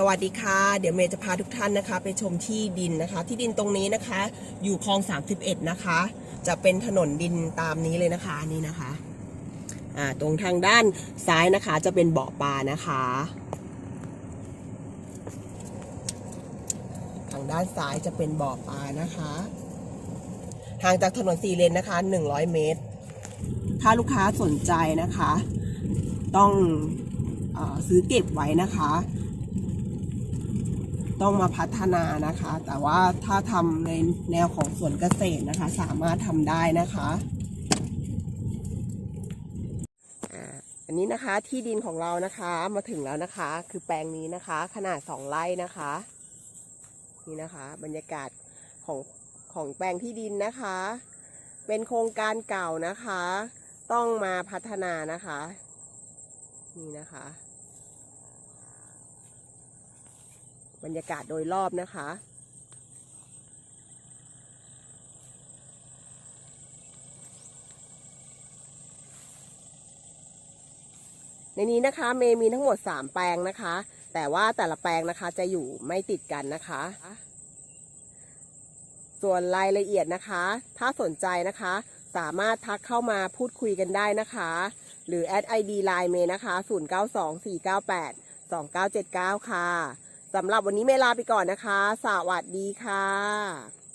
สวัสดีค่ะ เดี๋ยวเมย์จะพาทุกท่านนะคะ ไปชมที่ดินนะคะ ที่ดินตรงนี้นะคะ อยู่คลอง 31 นะคะ จะเป็นถนนดินตามนี้เลยนะคะนี่นะคะอ่าตรงทางด้านซ้ายนะคะ จะเป็นเบาะปลานะคะ ทางด้านซ้ายจะเป็นบ่อปลานะคะห่างจากถนนสี่เลนนะคะ 100 เมตร ถ้าลูกค้าสนใจนะคะ ต้องอซื้อเก็บไว้นะคะ ต้องมาพัฒนานะคะ แต่ว่าถ้าทำในแนวของสวนเกษตรนะคะ สามารถทำได้นะคะอันนี้นะคะที่ดินของเรานะคะมาถึงแล้วนะคะ คือแปลงนี้นะคะ ขนาดสองไร่นะคะ นี่นะคะ บรรยากาศของของแปลงที่ดินนะคะ เป็นโครงการเก่านะคะ ต้องมาพัฒนานะคะ นี่นะคะ บรรยากาศโดยรอบนะคะ ในนี้นะคะเมมีทั้งหมด 3 แปลงนะคะ แต่ว่าแต่ละแปลงนะคะจะอยู่ไม่ติดกันนะคะ ส่วนรายละเอียดนะคะ ถ้าสนใจนะคะ สามารถทักเข้ามาพูดคุยกันได้นะคะ หรือแอด ID Line เมย์นะคะ 0924982979 ค่ะ สำหรับวันนี้เมลาไปก่อนนะคะ สวัสดีค่ะ